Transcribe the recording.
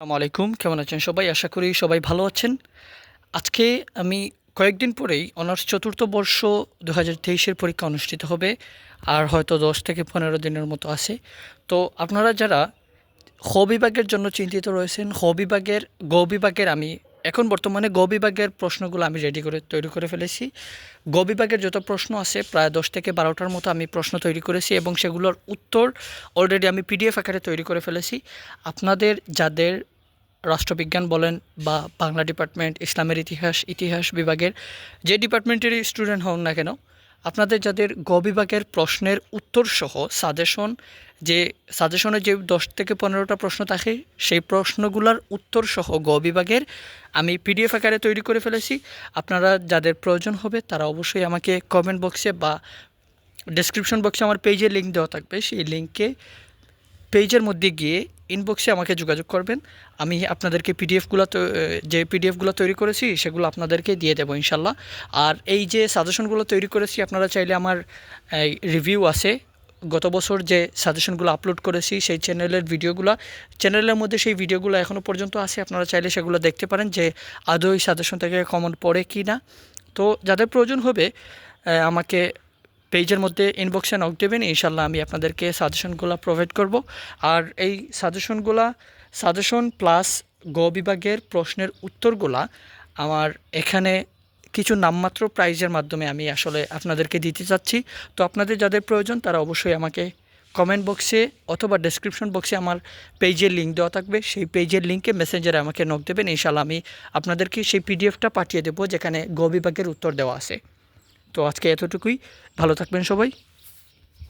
আলাইকুম, কেমন আছেন সবাই? আশা করি সবাই ভালো আছেন। আজকে আমি কয়েকদিন পরেই অনার্স চতুর্থ বর্ষ দু হাজার তেইশের পরীক্ষা অনুষ্ঠিত হবে, আর হয়তো দশ থেকে পনেরো দিনের মতো আছে। তো আপনারা যারা খ বিভাগের জন্য চিন্তিত রয়েছেন, হ বিভাগের, গ বিভাগের আমি এখন বর্তমানে গ বিভাগের প্রশ্নগুলো আমি রেডি করে তৈরি করে ফেলেছি। গ বিভাগের যত প্রশ্ন আছে, প্রায় দশ থেকে বারোটার মতো আমি প্রশ্ন তৈরি করেছি এবং সেগুলোর উত্তর অলরেডি আমি পিডিএফ আকারে তৈরি করে ফেলেছি। আপনাদের যাদের রাষ্ট্রবিজ্ঞান বলেন বা বাংলা ডিপার্টমেন্ট ইসলামের ইতিহাস ইতিহাস বিভাগের যে ডিপার্টমেন্টেরই স্টুডেন্ট হন না কেন আপনাদের যাদের গ বিভাগের প্রশ্নের উত্তর সহ সাজেশন যে সাজেশনে যে দশ থেকে পনেরোটা প্রশ্ন থাকে, সেই প্রশ্নগুলোর উত্তর সহ গ বিভাগের আমি পিডিএফ আকারে তৈরি করে ফেলেছি। আপনারা যাদের প্রয়োজন হবে, তারা অবশ্যই আমাকে কমেন্ট বক্সে বা ডেসক্রিপশন বক্সে আমার পেজের লিঙ্ক দেওয়া থাকবে। সেই লিঙ্কে পেজের মধ্যে গিয়ে ইনবক্সে আমাকে যোগাযোগ করবেন। আমি আপনাদেরকে পিডিএফগুলো তো যে পিডিএফগুলো তৈরি করেছি, সেগুলো আপনাদেরকে দিয়ে দেবো ইনশাল্লাহ। আর এই যে সাজেশনগুলো তৈরি করেছি, আপনারা চাইলে আমার রিভিউ আছে। গত বছর যে সাজেশনগুলো আপলোড করেছি, সেই চ্যানেলের ভিডিওগুলো চ্যানেলের মধ্যে সেই ভিডিওগুলো এখনও পর্যন্ত আছে, আপনারা চাইলে সেগুলো দেখতে পারেন যে আদৌ সাজেশন থেকে কমন পড়ে কি না তো যাদের প্রয়োজন হবে আমাকে পেজের মধ্যে ইনবক্সে নক দেবেন ইনশাল্লাহ আমি আপনাদেরকে সাজেশনগুলো প্রোভাইড করব। আর এই সাজেশনগুলা সাজেশন প্লাস গ বিভাগের প্রশ্নের উত্তরগুলা আমার এখানে কিছু নামমাত্র প্রাইজের মাধ্যমে আমি আসলে আপনাদেরকে দিতে চাচ্ছি। তো আপনাদের যাদের প্রয়োজন, তারা অবশ্যই আমাকে কমেন্ট বক্সে অথবা ডেসক্রিপশন বক্সে আমার পেজের লিঙ্ক দেওয়া থাকবে। সেই পেজের লিঙ্কে মেসেঞ্জারে আমাকে নক দেবেন ইনশাল্লাহ আমি আপনাদেরকে সেই পিডিএফটা পাঠিয়ে দেবো, যেখানে গ বিভাগের উত্তর দেওয়া আছে। তো আজকে এতটুকুই। ভালো থাকবেন সবাই।